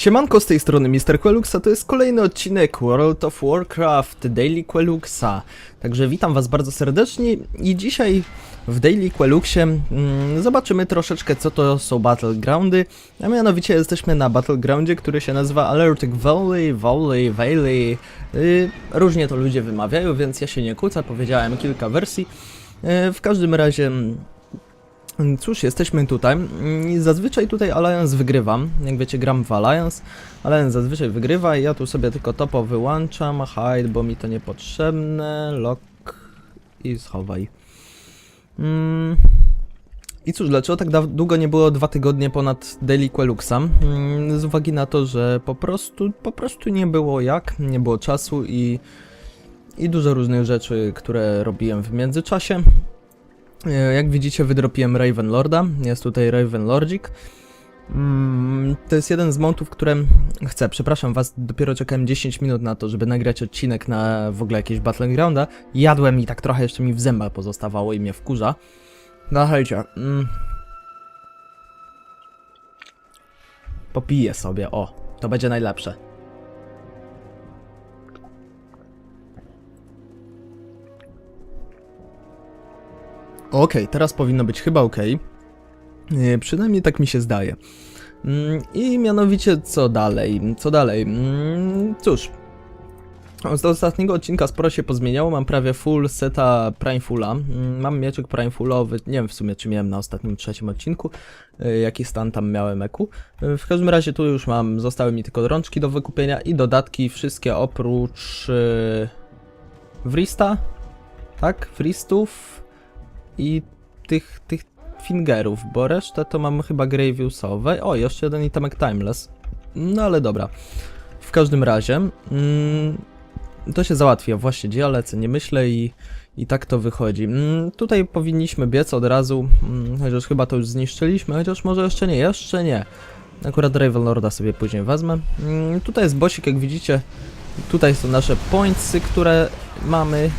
Siemanko z tej strony Mr. Quelux, a to jest kolejny odcinek World of Warcraft Daily Queluxa. Także witam was bardzo serdecznie i dzisiaj w Daily Queluxie mm, zobaczymy troszeczkę co to są Battlegroundy, a mianowicie jesteśmy na Battlegroundzie, który się nazywa Alertic Valley, Valley, Valley. Yy, różnie to ludzie wymawiają, więc ja się nie kłócę, powiedziałem kilka wersji. Yy, w każdym razie Cóż, jesteśmy tutaj. I Zazwyczaj tutaj Alliance wygrywa. Jak wiecie, gram w Alliance. Alliance zazwyczaj wygrywa i ja tu sobie tylko topo wyłączam. Hide, bo mi to niepotrzebne. Lock i schowaj. Mm. I cóż, dlaczego tak długo nie było dwa tygodnie ponad Daily Queluxa? Mm, Z uwagi na to, że po prostu, po prostu nie było jak, nie było czasu i, i dużo różnych rzeczy, które robiłem w międzyczasie. E, Jak widzicie, wydropiłem Ravenlorda. Jest tutaj Ravenlordzik. Mm, To jest jeden z montów, które chcę. Przepraszam was, dopiero czekałem 10 minut na to, żeby nagrać odcinek na w ogóle jakieś Battlegrounda. Jadłem i tak trochę jeszcze mi w zębach pozostawało i mnie wkurza. No hejcie. Mm. Popiję sobie, o. To będzie najlepsze. Okej, teraz powinno być chyba ok. Przynajmniej tak mi się zdaje. Mm, I mianowicie co dalej? Co dalej? Mm, Cóż. Z ostatniego odcinka sporo się pozmieniało, mam prawie full seta Primefula. Mm, Mam mieczek Primefulowy, nie wiem w sumie czy miałem na ostatnim trzecim odcinku, y, jaki stan tam miałem eku. Y, W każdym razie tu już mam, zostały mi tylko rączki do wykupienia i dodatki wszystkie oprócz yy, tak? Wristów, i tych, tych fingerów, bo resztę to mam chyba Graveusowe. O, jeszcze jeden itemek Timeless. No ale dobra. W każdym razie, mm, to się załatwi, a właśnie gdzie ja nie myślę i, i tak to wychodzi. Mm, tutaj powinniśmy biec od razu, mm, chociaż chyba to już zniszczyliśmy, chociaż może jeszcze nie, jeszcze nie. Akurat Ravenlorda sobie później wezmę. Mm, tutaj jest bosik, jak widzicie. Tutaj są nasze pointsy, które mamy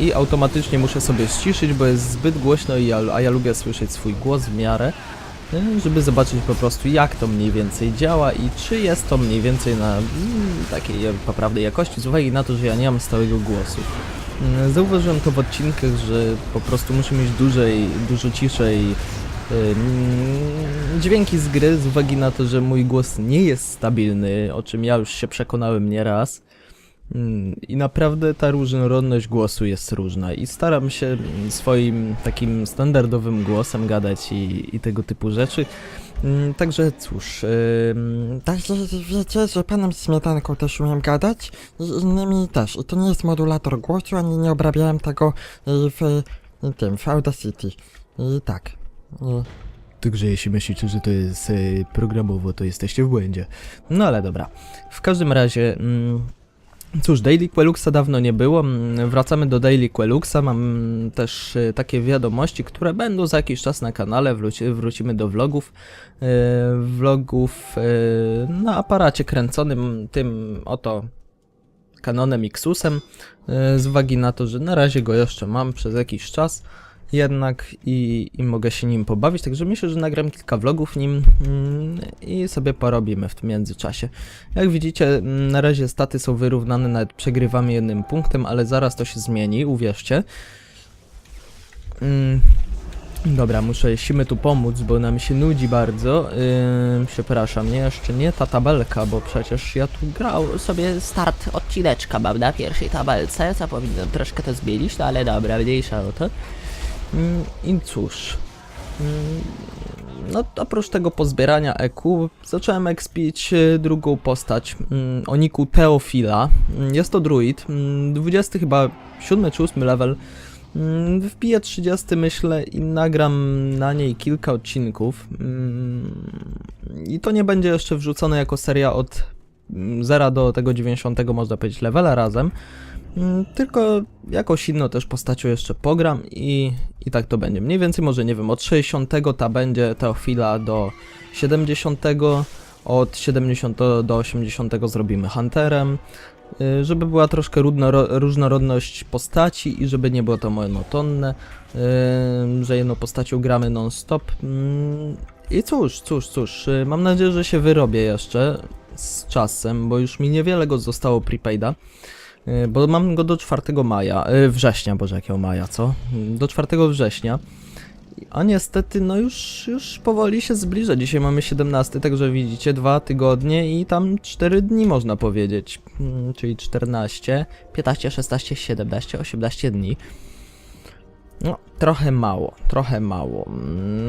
i automatycznie muszę sobie ściszyć, bo jest zbyt głośno, i ja, a ja lubię słyszeć swój głos w miarę, y, żeby zobaczyć po prostu jak to mniej więcej działa i czy jest to mniej więcej na mm, takiej poprawnej jakości, z uwagi na to, że ja nie mam stałego głosu. Y, Zauważyłem to w odcinkach, że po prostu muszę mieć dłużej, dużo ciszej y, mm, dźwięki z gry, z uwagi na to, że mój głos nie jest stabilny, o czym ja już się przekonałem nieraz. Mm, I naprawdę ta różnorodność głosu jest różna i staram się swoim takim standardowym głosem gadać i, i tego typu rzeczy. Mm, Także cóż, ym, Także wiecie, że panem Śmietanką też umiem gadać i innymi też. I to nie jest modulator głosu, ani nie obrabiałem tego y, w, y, tym, w Audacity. I tak. Y, Także jeśli myślicie, że to jest e, programowo, to jesteście w błędzie. No ale dobra. W każdym razie, mm, cóż, Daily Queluxa dawno nie było. mm, Wracamy do Daily Queluxa. Mam też e, takie wiadomości, które będą za jakiś czas na kanale. Wróci, wrócimy do vlogów. E, vlogów e, na aparacie kręconym tym oto Canonem Xusem. e, Z uwagi na to, że na razie go jeszcze mam przez jakiś czas jednak i, i mogę się nim pobawić, także myślę, że nagram kilka vlogów nim mm, i sobie porobimy w tym międzyczasie. Jak widzicie, mm, na razie staty są wyrównane, nawet przegrywamy jednym punktem, ale zaraz to się zmieni, uwierzcie. Mm, Dobra, muszę Simy tu pomóc, bo nam się nudzi bardzo. Yy, przepraszam, nie, jeszcze nie ta tabelka, bo przecież ja tu grał sobie start odcineczka na pierwszej tabelce, co powinienem troszkę to zmienić, no ale dobra, mniejsza o to. Mm, I cóż. Mm, No, oprócz tego pozbierania EQ, zacząłem expić y, drugą postać mm, o niku Teofila. Jest to druid, mm, 20 chyba 7 czy 8 level. Wbiję 30 myślę i nagram na niej kilka odcinków. I to nie będzie jeszcze wrzucone jako seria od 0 do tego 90 można powiedzieć levela razem. Mm, Tylko jakąś inną też postacią jeszcze pogram i, i tak to będzie. Mniej więcej może nie wiem, od 60 ta będzie Teofila do 70, od 70 do 80 zrobimy Hunterem, y, żeby była troszkę różnoro- różnorodność postaci i żeby nie było to monotonne, y, że jedną postacią gramy non-stop. Mm, I cóż, cóż, cóż, y, mam nadzieję, że się wyrobię jeszcze. Z czasem, bo już mi niewiele go zostało prepaida. y, Bo mam go do 4 maja, y, września, boże jakiego maja, co? Do 4 września. A niestety, no już, już powoli się zbliża. Dzisiaj mamy 17, także widzicie, dwa tygodnie i tam 4 dni można powiedzieć. Mm, Czyli 14, 15, 16, 17, 18 dni. No, trochę mało, trochę mało.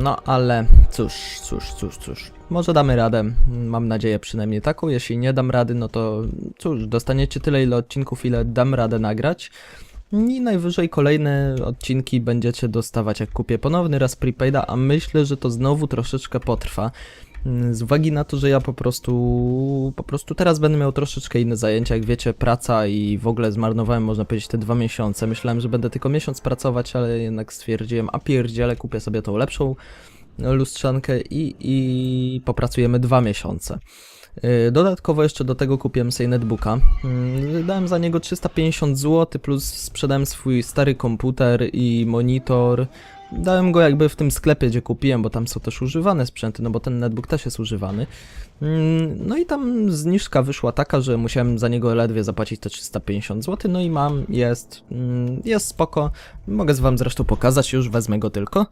No, ale cóż, cóż, cóż, cóż. Może damy radę. Mam nadzieję przynajmniej taką. Jeśli nie dam rady, no to cóż, dostaniecie tyle, ile odcinków, ile dam radę nagrać. I najwyżej kolejne odcinki będziecie dostawać, jak kupię ponowny raz prepaida, a myślę, że to znowu troszeczkę potrwa. Mm, Z uwagi na to, że ja po prostu po prostu teraz będę miał troszeczkę inne zajęcia, jak wiecie, praca i w ogóle zmarnowałem, można powiedzieć, te dwa miesiące. Myślałem, że będę tylko miesiąc pracować, ale jednak stwierdziłem, a pierdziele, kupię sobie tą lepszą lustrzankę i, i popracujemy dwa miesiące. Yy, Dodatkowo jeszcze do tego kupiłem sobie netbooka. Yy, Dałem za niego 350 zł, plus sprzedałem swój stary komputer i monitor. Dałem go jakby w tym sklepie, gdzie kupiłem, bo tam są też używane sprzęty, no bo ten netbook też jest używany. Mm, No i tam zniżka wyszła taka, że musiałem za niego ledwie zapłacić te 350 zł, no i mam, jest, mm, jest spoko. Mogę z wam zresztą pokazać, już wezmę go tylko.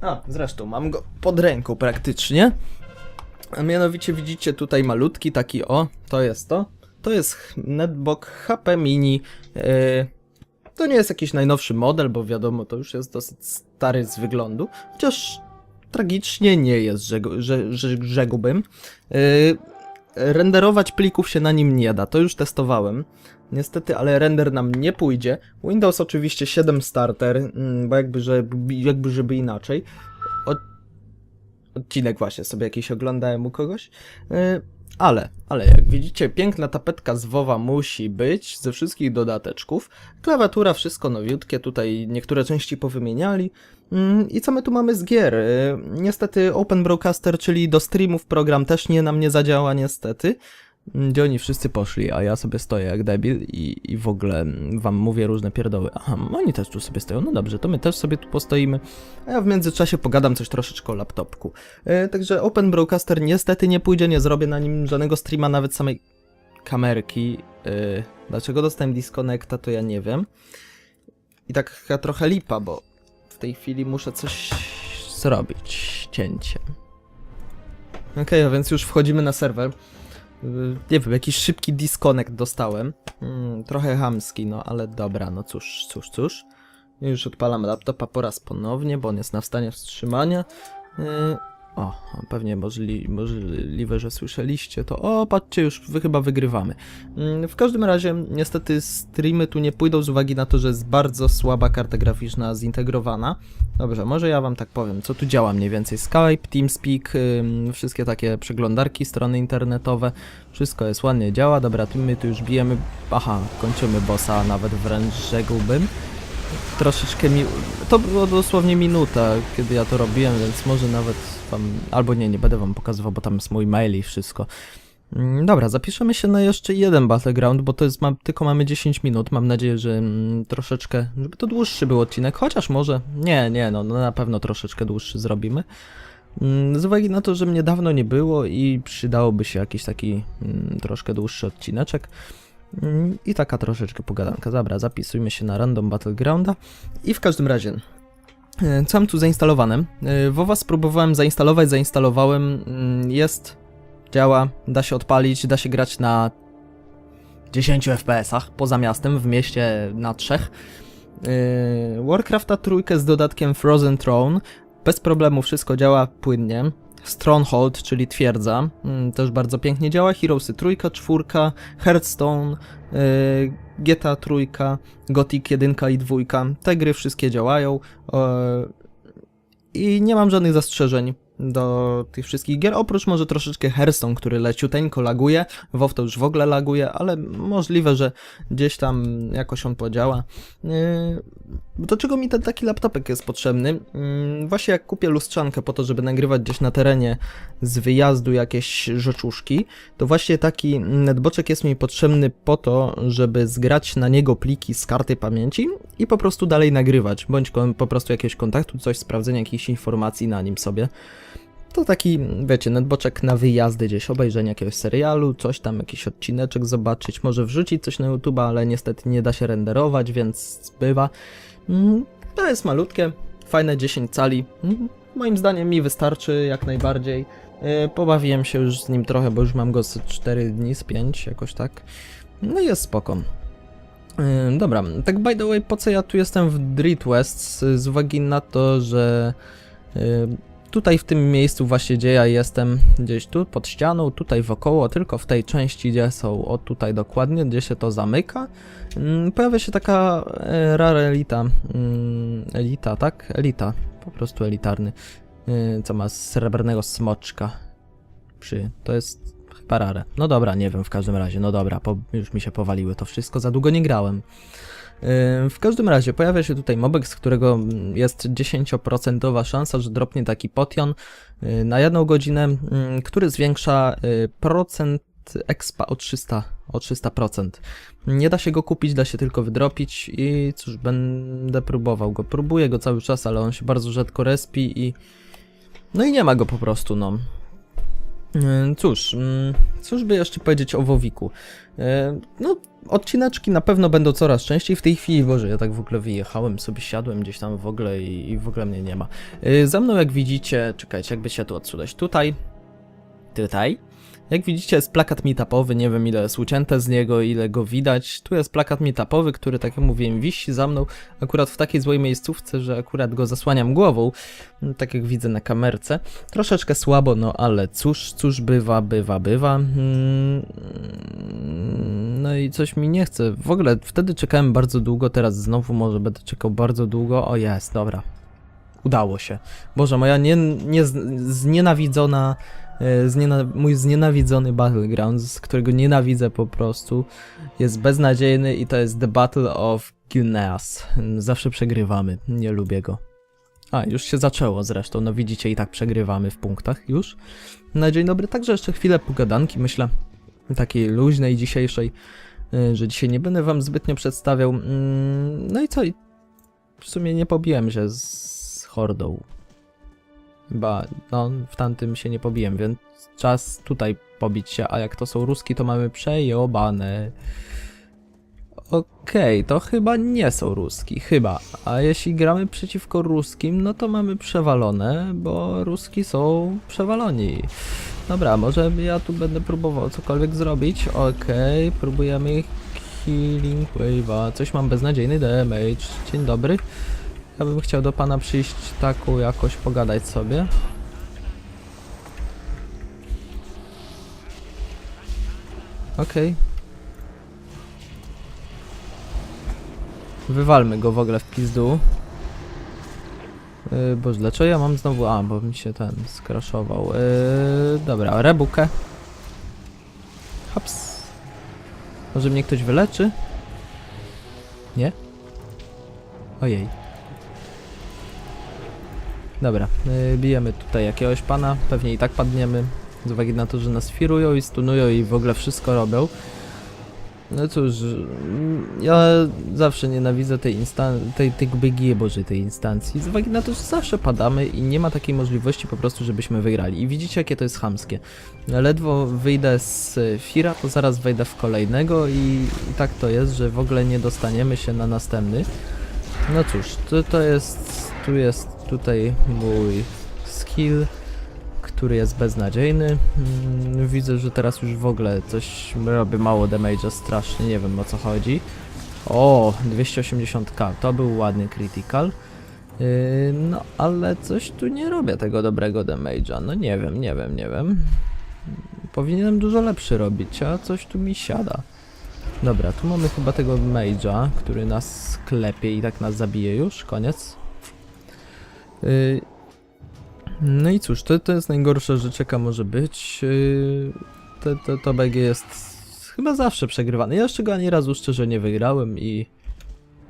A, zresztą mam go pod ręką praktycznie. A mianowicie widzicie tutaj malutki taki o, to jest to. To jest netbook HP Mini. Yy, to nie jest jakiś najnowszy model, bo wiadomo, to już jest dosyć stary z wyglądu. Chociaż tragicznie nie jest, rzegu, że, że. Yy, renderować plików się na nim nie da, to już testowałem. Niestety, ale render nam nie pójdzie. Windows oczywiście 7 Starter, mm, bo jakby, żeby, jakby żeby inaczej. Od, odcinek właśnie sobie jakiś oglądałem u kogoś. Yy, ale, ale jak widzicie, piękna tapetka z WoWa musi być, ze wszystkich dodateczków. Klawiatura, wszystko nowiutkie, tutaj niektóre części powymieniali. Mm, I co my tu mamy z gier? Y, Niestety Open Broadcaster, czyli do streamów program też nie na mnie zadziała niestety. Gdzie oni wszyscy poszli, a ja sobie stoję jak debil i, i w ogóle wam mówię różne pierdoły. Aha, oni też tu sobie stoją, no dobrze, to my też sobie tu postoimy. A ja w międzyczasie pogadam coś troszeczkę o laptopku. E, także Open Broadcaster niestety nie pójdzie, nie zrobię na nim żadnego streama, nawet samej kamerki. E, dlaczego dostałem disconnecta, to ja nie wiem. I tak trochę lipa, bo w tej chwili muszę coś zrobić. Cięcie. Okej, a więc już wchodzimy na serwer. Y, Nie wiem, jakiś szybki disconnect dostałem. Mm, trochę hamski, no ale dobra, no cóż, cóż, cóż. Już odpalam laptopa po raz ponownie, bo on jest na stanie wstrzymania. Yy, o, pewnie możli, możliwe, że słyszeliście to. O, patrzcie, już wy chyba wygrywamy. Mm, W każdym razie, niestety streamy tu nie pójdą z uwagi na to, że jest bardzo słaba karta graficzna zintegrowana. Dobrze, może ja wam tak powiem, co tu działa mniej więcej. Skype, TeamSpeak, wszystkie takie przeglądarki, strony internetowe, wszystko jest ładnie działa. Dobra, tu my tu już bijemy, aha, kończymy bossa, nawet wręcz rzekłbym troszeczkę mi... To było dosłownie minuta, kiedy ja to robiłem, więc może nawet wam... Albo nie, nie będę wam pokazywał, bo tam jest mój mail i wszystko. Mm, Dobra, zapiszemy się na jeszcze jeden Battleground, bo to jest, ma, tylko mamy 10 minut. Mam nadzieję, że mm, troszeczkę, żeby to dłuższy był odcinek, chociaż może, nie, nie, no, no na pewno troszeczkę dłuższy zrobimy. Mm, Z uwagi na to, że mnie dawno nie było i przydałoby się jakiś taki mm, troszkę dłuższy odcineczek. Mm, I taka troszeczkę pogadanka. Dobra, zapisujmy się na Random Battlegrounda. I w każdym razie, co mam tu zainstalowane? E, WoWa spróbowałem zainstalować, zainstalowałem. mm, Jest, działa, da się odpalić, da się grać na 10 FPS-ach poza miastem, w mieście na trzech. E, Warcrafta trójkę z dodatkiem Frozen Throne. Bez problemu wszystko działa płynnie. Stronghold, czyli twierdza, mm, też bardzo pięknie działa. Heroesy trójka, czwórka, Hearthstone, yy, GTA trójka, Gothic 1 i dwójka. Te gry wszystkie działają i nie mam żadnych zastrzeżeń do tych wszystkich gier, oprócz może troszeczkę Hearthstone, który leciuteńko laguje, WoW to już w ogóle laguje, ale możliwe, że gdzieś tam jakoś on podziała. Do czego mi ten taki laptopek jest potrzebny? Yy, właśnie jak kupię lustrzankę po to, żeby nagrywać gdzieś na terenie z wyjazdu jakieś rzeczuszki, to właśnie taki netboczek jest mi potrzebny po to, żeby zgrać na niego pliki z karty pamięci i po prostu dalej nagrywać, bądź po prostu jakiegoś kontaktu, coś, sprawdzenia jakichś informacji na nim sobie. to taki, wiecie, netboczek na wyjazdy gdzieś, obejrzenie jakiegoś serialu, coś tam, jakiś odcineczek zobaczyć, może wrzucić coś na YouTube, ale niestety nie da się renderować, więc bywa. Mm, To jest malutkie, fajne 10 cali. Mm, Moim zdaniem mi wystarczy jak najbardziej. Yy, Pobawiłem się już z nim trochę, bo już mam go z 4 dni, z 5, jakoś tak. No i jest spoko. Yy, Dobra, tak by the way, po co ja tu jestem w Dread West? Z- uwagi na to, że yy, tutaj w tym miejscu właśnie, gdzie ja jestem, gdzieś tu pod ścianą, tutaj wokoło, tylko w tej części, gdzie są, o tutaj dokładnie, gdzie się to zamyka, mm, pojawia się taka e, rara elita, mm, elita, tak? Elita, po prostu elitarny, yy, co ma srebrnego smoczka przy, to jest chyba rare. No dobra, nie wiem, w każdym razie, no dobra, po, już mi się powaliły to wszystko, za długo nie grałem. W każdym razie pojawia się tutaj mobek, z którego jest 10% szansa, że dropnie taki potion yy, na jedną godzinę, który zwiększa yy, procent expa o 300, o 300%. Nie da się go kupić, da się tylko wydropić i cóż, będę próbował go. Próbuję go cały czas, ale on się bardzo rzadko respi i no i nie ma go po prostu, no. Cóż, cóż by jeszcze powiedzieć o Wowiku? Yy, No, odcineczki na pewno będą coraz częściej. W tej chwili, Boże, ja tak w ogóle wyjechałem, sobie siadłem gdzieś tam w ogóle i, i w ogóle mnie nie ma. Yy, Za mną, jak widzicie, czekajcie, jakby się tu odsunąć. Tutaj, tutaj. Jak widzicie, jest plakat meetupowy, nie wiem ile jest ucięte z niego, ile go widać. Tu jest plakat meetupowy, który, tak jak mówiłem, wisi za mną akurat w takiej złej miejscówce, że akurat go zasłaniam głową, mm, tak jak widzę na kamerce. Troszeczkę słabo, no ale cóż, cóż bywa, bywa, bywa. Mm, No i coś mi nie chce. W ogóle wtedy czekałem bardzo długo, teraz znowu może będę czekał bardzo długo. O jest, dobra. Udało się. Boże, moja nie, nie, znienawidzona, zniena, mój znienawidzony Battlegrounds, którego nienawidzę po prostu, jest beznadziejny i to jest The Battle of Guineas. Zawsze przegrywamy, nie lubię go. A, już się zaczęło zresztą, no widzicie i tak przegrywamy w punktach już. Na dzień dobry, także jeszcze chwilę pogadanki, myślę, takiej luźnej dzisiejszej, y, że dzisiaj nie będę wam zbytnio przedstawiał. Mm, No i co, w sumie nie pobiłem się z hordą. Chyba, no, w tamtym się nie pobiłem, więc czas tutaj pobić się, a jak to są ruski, to mamy przejobane. Okej, to chyba nie są ruski, chyba. A jeśli gramy przeciwko ruskim, no to mamy przewalone, bo ruski są przewaloni. Dobra, może ja tu będę próbował cokolwiek zrobić. Okej, próbujemy healing wave'a. Coś mam beznadziejny damage. Dzień dobry. Ja bym chciał do pana przyjść taką jakoś pogadać sobie. Okej. Wywalmy go w ogóle w pizdu. Yy, boże, dlaczego ja mam znowu... A, bo mi się ten skraszował. Yy, dobra, rebukę. Hops. Może mnie ktoś wyleczy? Nie? Ojej. Dobra, yy, bijemy tutaj jakiegoś pana. Pewnie i tak padniemy. Z uwagi na to, że nas firują i stunują i w ogóle wszystko robią. No cóż, mm, ja zawsze nienawidzę tej instan- tej, tej BG, boże, tej instancji, z uwagi na to, że zawsze padamy i nie ma takiej możliwości po prostu, żebyśmy wygrali. I widzicie, jakie to jest chamskie. Ledwo wyjdę z Fira, to zaraz wejdę w kolejnego i, i tak to jest, że w ogóle nie dostaniemy się na następny. No cóż, to, to jest, tu jest tutaj mój skill, który jest beznadziejny. Mm, Widzę, że teraz już w ogóle coś robię mało damage'a, strasznie, nie wiem o co chodzi. O, 280k, to był ładny critical. Yy, no, ale coś tu nie robię tego dobrego damage'a, no nie wiem, nie wiem, nie wiem. Powinienem dużo lepszy robić, a coś tu mi siada. Dobra, tu mamy chyba tego mage'a, który nas klepie i tak nas zabije już, koniec. Yy, no i cóż, to, to jest najgorsza rzecz jaka może być. Yy, To, to, to BG jest chyba zawsze przegrywany. Ja jeszcze go ani razu szczerze nie wygrałem i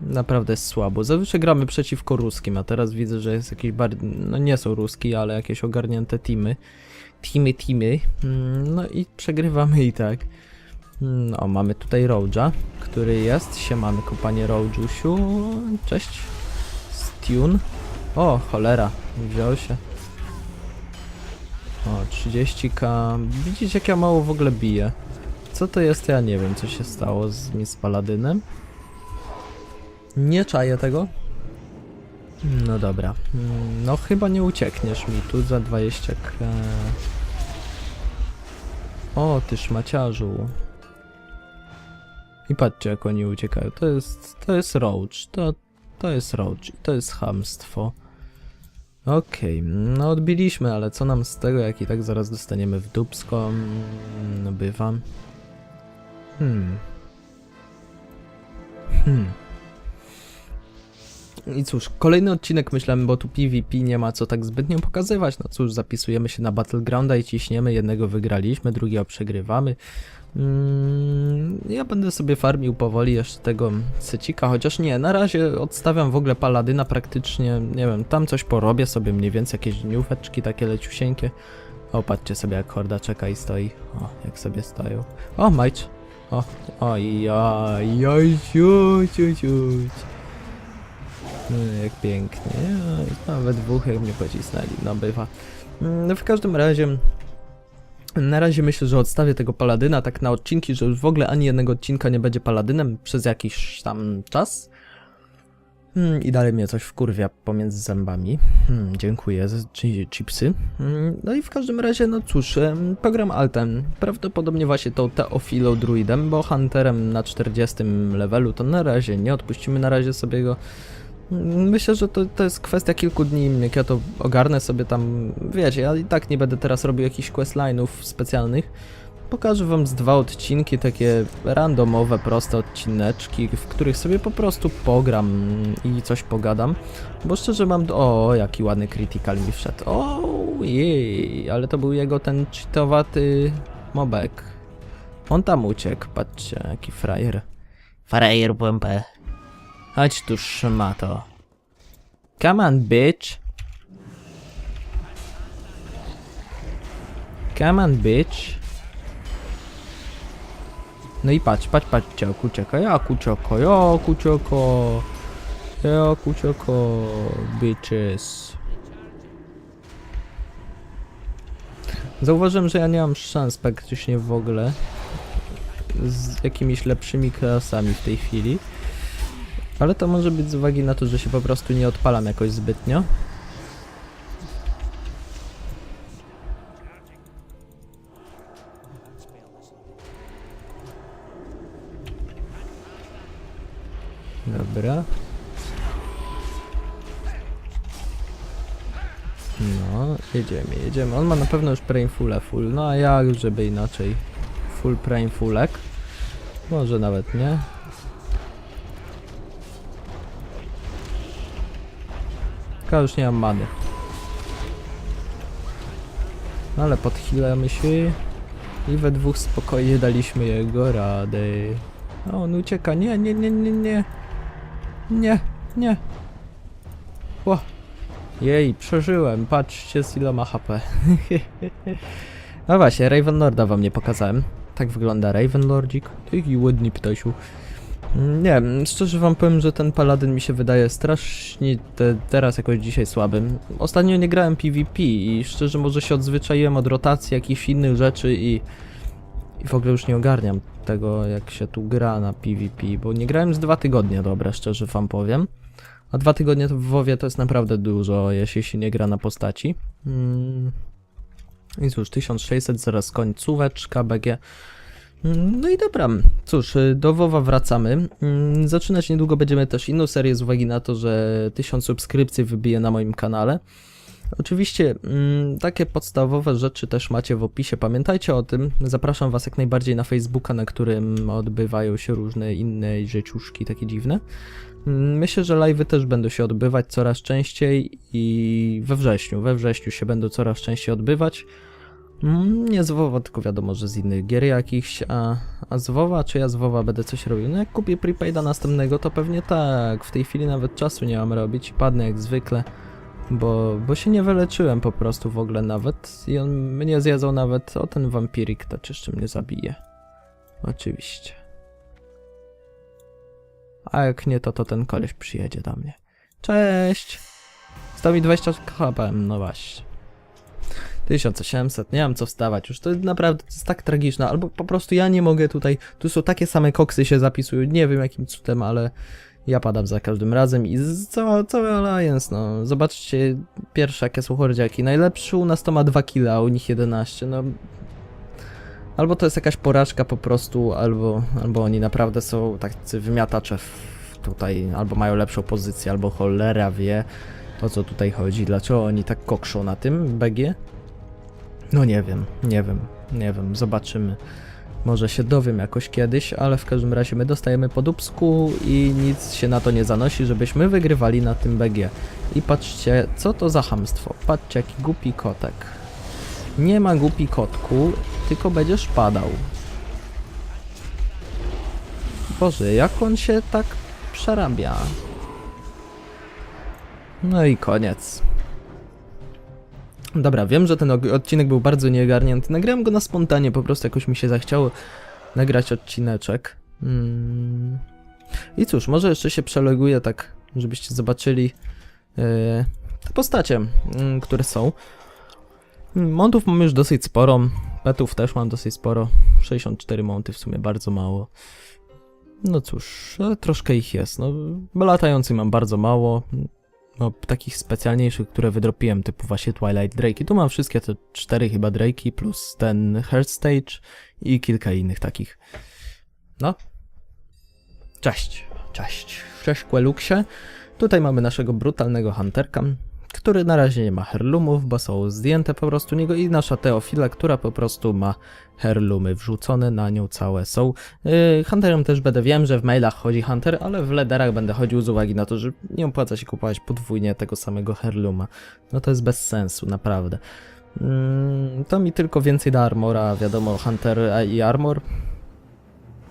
naprawdę jest słabo. Zazwyczaj gramy przeciwko ruskim, a teraz widzę, że jest jakiś bardziej, no nie są ruski, ale jakieś ogarnięte teamy. Teamy, teamy. Mm, No i przegrywamy i tak. No, mamy tutaj Roja, który jest. Siemanko, panie Rojusiu. Cześć. Stune. O, cholera, wziął się. O, 30k. Widzicie, jak ja mało w ogóle biję. Co to jest? Ja nie wiem, co się stało z mi z Paladynem. Nie czaję tego. No dobra. Mm, No chyba nie uciekniesz mi tu za 20k. O, ty szmaciarzu. I patrzcie, jak oni uciekają. To jest, to jest roach. To, to jest roach. To jest hamstwo. Okej, no odbiliśmy, ale co nam z tego, jak i tak zaraz dostaniemy w dupsko? Mm, bywa. Hmm. Hmm. I cóż, kolejny odcinek myślałem, bo tu PvP nie ma co tak zbytnio pokazywać. No cóż, zapisujemy się na Battlegrounda i ciśniemy. Jednego wygraliśmy, drugiego przegrywamy. Mm, ja będę sobie farmił powoli jeszcze tego secika, chociaż nie, na razie odstawiam w ogóle paladyna praktycznie, nie wiem, tam coś porobię sobie mniej więcej, jakieś dnióweczki takie leciusieńkie. O, patrzcie sobie jak horda czeka i stoi. O, jak sobie stoją. O, majcz. O, oj, oj, oj, ciuć, ciuć, ciuć. No, jak pięknie. Oj, Nawet dwóch jak mnie pocisnęli, no bywa. Mm, No w każdym razie... Na razie myślę, że odstawię tego paladyna tak na odcinki, że już w ogóle ani jednego odcinka nie będzie paladynem przez jakiś tam czas. Hmm, I dalej mnie coś wkurwia pomiędzy zębami. Hmm, dziękuję za chi- chipsy. Hmm, no i w każdym razie, no cóż, em, pogram altem. Prawdopodobnie właśnie tą Teofilo druidem, bo hunterem na 40 levelu to na razie nie odpuścimy na razie sobie go. Myślę, że to, to jest kwestia kilku dni, jak ja to ogarnę sobie tam, wiecie, ja i tak nie będę teraz robił jakichś questline'ów specjalnych. Pokażę wam z dwa odcinki, takie randomowe, proste odcineczki, w których sobie po prostu pogram i coś pogadam. Bo szczerze mam... O, jaki ładny critical mi wszedł. O, jej, ale to był jego ten cheatowaty mobek. On tam uciekł, patrzcie, jaki frajer. Frajer błębę. Chodź tu, szmato. Come on, bitch. Come on, bitch. No i patrz, patrz, patrz, ciałku, ucieka, ja kucioko, ja kucioko, ja kucioko, bitches. Zauważyłem, że ja nie mam szans praktycznie w ogóle z jakimiś lepszymi klasami w tej chwili. Ale to może być z uwagi na to, że się po prostu nie odpalam jakoś zbytnio. Dobra. No, jedziemy, jedziemy. On ma na pewno już brainfulle full, no a ja już żeby inaczej. Full brainfullek. Może nawet nie. Tylko już nie mam many. No ale podchylamy się i we dwóch spokojnie daliśmy jego radę. A on ucieka. Nie, nie, nie, nie, nie. Nie, nie. Ło. Jej, przeżyłem. Patrzcie z iloma HP. no właśnie, Raven Lorda wam nie pokazałem. Tak wygląda Raven Lordzik. Taki ładny ptasiu. Nie szczerze wam powiem, że ten paladyn mi się wydaje strasznie te, teraz jakoś dzisiaj słabym. Ostatnio nie grałem PvP i szczerze może się odzwyczaiłem od rotacji jakichś innych rzeczy i, i w ogóle już nie ogarniam tego jak się tu gra na PvP, bo nie grałem z dwa tygodnie, dobra, szczerze wam powiem. A dwa tygodnie w WoWie to jest naprawdę dużo, jeśli się nie gra na postaci. Mm. I cóż, 1600, zaraz końcóweczka BG. No i dobra, cóż, y, do WoWa wracamy. Mm, Zaczynać niedługo będziemy też inną serię z uwagi na to, że 1000 subskrypcji wybije na moim kanale. Oczywiście mm, takie podstawowe rzeczy też macie w opisie, pamiętajcie o tym. Zapraszam was jak najbardziej na Facebooka, na którym odbywają się różne inne rzeczuszki takie dziwne. Mm, Myślę, że live'y też będą się odbywać coraz częściej i we wrześniu, we wrześniu się będą coraz częściej odbywać. Mm, Nie z WoWa, tylko wiadomo, że z innych gier jakichś, a, a z WoWa, czy ja z WoWa będę coś robił? No jak kupię prepaida następnego, to pewnie tak, w tej chwili nawet czasu nie mam robić, padnę jak zwykle, bo, bo się nie wyleczyłem po prostu w ogóle nawet i on mnie zjadzał nawet, o ten wampirik to jeszcze mnie zabije. Oczywiście. A jak nie, to to ten koleś przyjedzie do mnie. Cześć! Stał mi 20 HP, no właśnie. 1800, nie mam co wstawać, już to naprawdę to jest tak tragiczne, albo po prostu ja nie mogę tutaj, tu są takie same koksy się zapisują, nie wiem jakim cudem, ale ja padam za każdym razem i cała, cały Alliance, no, zobaczcie, pierwsze jakie są hordziaki, najlepszy u nas to ma 2 kg, a u nich 11, no, albo to jest jakaś porażka po prostu, albo, albo oni naprawdę są tacy wymiatacze tutaj, albo mają lepszą pozycję, albo cholera wie, o co tutaj chodzi, dlaczego oni tak kokrzą na tym BG? No nie wiem, nie wiem, nie wiem, zobaczymy. Może się dowiem jakoś kiedyś, ale w każdym razie my dostajemy po dupsku i nic się na to nie zanosi, żebyśmy wygrywali na tym BG. I patrzcie, co to za hamstwo. Patrzcie, jaki głupi kotek. Nie ma głupi kotku, tylko będziesz padał. Boże, jak on się tak przerabia. No i koniec. Dobra, wiem, że ten odcinek był bardzo nieogarnięty. Nagrałem go na spontanie, po prostu jakoś mi się zachciało nagrać odcineczek. Mm. I cóż, może jeszcze się przeloguję tak, żebyście zobaczyli yy, te postacie, mm, które są. Montów mam już dosyć sporo, petów też mam dosyć sporo. 64 monty w sumie bardzo mało. No cóż, ale troszkę ich jest. No, mam bardzo mało. No, takich specjalniejszych, które wydropiłem, typu właśnie Twilight Drake. I tu mam wszystkie te cztery chyba Drake'i, plus ten Heart Stage i kilka innych takich. No. Cześć, cześć. Cześć Queluxie. Tutaj mamy naszego brutalnego Hunterka, który na razie nie ma herlumów, bo są zdjęte po prostu niego i nasza Teofila, która po prostu ma herlumy wrzucone na nią całe są. Yy, Hunterem też będę, wiem, że w mailach chodzi Hunter, ale w lederach będę chodził z uwagi na to, że nie opłaca się kupować podwójnie tego samego herluma. No to jest bez sensu, naprawdę. Mm, to mi tylko więcej da armora, wiadomo, Hunter i armor.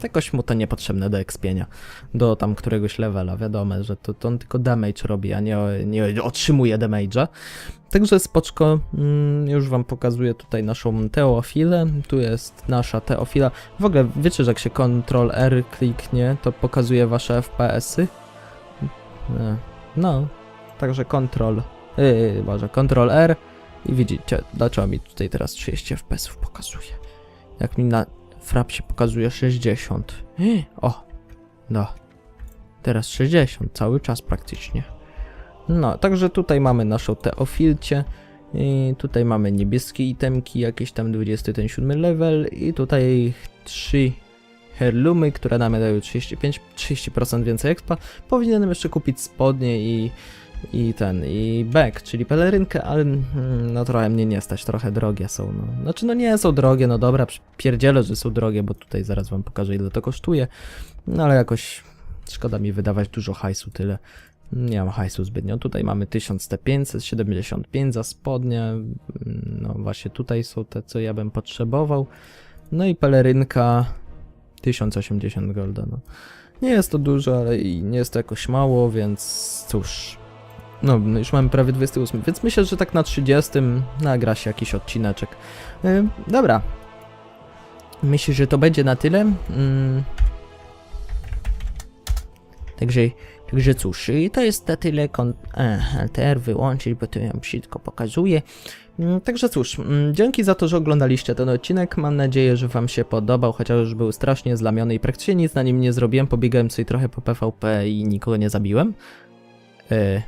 Jakoś mu to niepotrzebne do expienia, do tam któregoś levela, wiadomo, że to, to on tylko damage robi, a nie, nie otrzymuje damage'a. Także spoczko, mm, już wam pokazuję tutaj naszą Teofilę, tu jest nasza Teofila. W ogóle wiecie, że jak się Ctrl R kliknie, to pokazuje wasze FPS-y? E, No, także Ctrl, yy, może Ctrl R i widzicie, dlaczego mi tutaj teraz 30 FPS-ów pokazuje. Jak mi na frapsie pokazuje 60. Yy, O, no, teraz 60, cały czas praktycznie. No, także tutaj mamy naszą Teofilcie. I tutaj mamy niebieskie itemki, jakieś tam 27 level i tutaj trzy herlumy, które nam dają 35, 30% więcej expa. Powinienem jeszcze kupić spodnie i, i ten, i back, czyli pelerynkę, ale mm, no trochę mnie nie stać, trochę drogie są. No. Znaczy no nie są drogie, no dobra, pierdzielę, że są drogie, bo tutaj zaraz wam pokażę ile to kosztuje. No ale jakoś szkoda mi wydawać dużo hajsu, tyle. Nie mam hajsu zbytnio. Tutaj mamy 1575 za spodnie. No właśnie tutaj są te, co ja bym potrzebował. No i pelerynka 1080 golda. No. Nie jest to dużo, ale i nie jest to jakoś mało, więc cóż. No, już mamy prawie 28, więc myślę, że tak na 30 nagra się jakiś odcineczek. Yy, dobra. Myślę, że to będzie na tyle. Mm. Także Także cóż, i to jest na tyle kon- e, LTR wyłączyć, bo to ją brzydko pokazuje. Mm, Także cóż, mm, dzięki za to, że oglądaliście ten odcinek. Mam nadzieję, że Wam się podobał, chociaż był strasznie zlamiony i praktycznie nic na nim nie zrobiłem. Pobiegałem sobie trochę po PvP i nikogo nie zabiłem. E,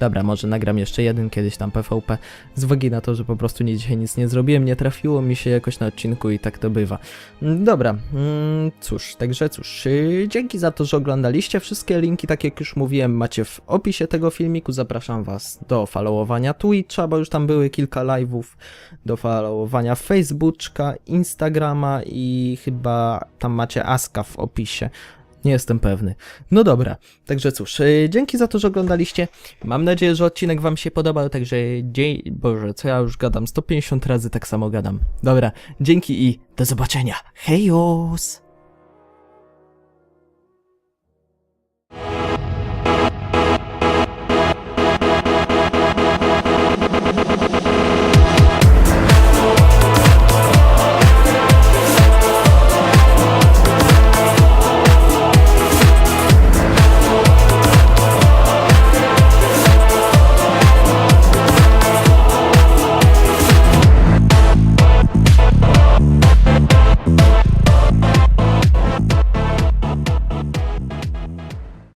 dobra, może nagram jeszcze jeden kiedyś tam PvP. Z uwagi na to, że po prostu nie, dzisiaj nic nie zrobiłem, nie trafiło mi się jakoś na odcinku i tak to bywa. Mm, Dobra, mm, cóż, także cóż, yy, dzięki za to, że oglądaliście. Wszystkie linki, tak jak już mówiłem, macie w opisie tego filmiku. Zapraszam Was do followowania Twitcha, bo już tam były kilka live'ów, do followowania Facebooka, Instagrama i chyba tam macie Aska w opisie. Nie jestem pewny. No dobra, także cóż, yy, dzięki za to, że oglądaliście. Mam nadzieję, że odcinek Wam się podobał, także dzień... Boże, co ja już gadam? 150 razy tak samo gadam. Dobra, dzięki i do zobaczenia. Hejos!